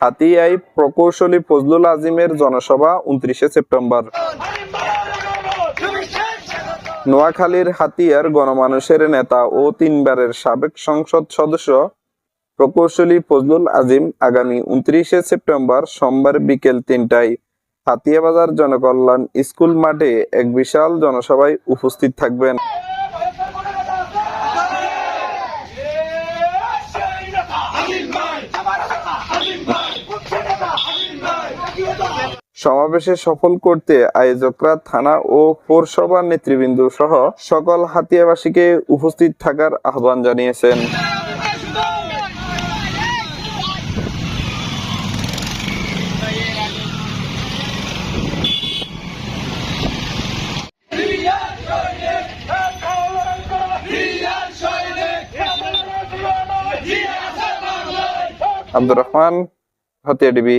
হাতিয়ায় প্রকৌশলী ফজলুল আজিমের জনসভা উনত্রিশে সেপ্টেম্বর। নোয়াখালীর হাতিয়ার গণমানুষের নেতা ও তিনবারের সাবেক সংসদ সদস্য প্রকৌশলী ফজলুল আজিম আগামী উনত্রিশে সেপ্টেম্বর সোমবার বিকেল তিনটায় হাতিয়াবাজার জনকল্যাণ স্কুল মাঠে এক বিশাল জনসভায় উপস্থিত থাকবেন। সমাবেশে সফল করতে আয়োজকরা থানা ও পৌরসভার নেতৃবৃন্দ সহ সকল হাতিয়াবাসীকে উপস্থিত থাকার আহ্বান জানিয়েছেন। আব্দুর রহমান, হাতিয়া ডিবি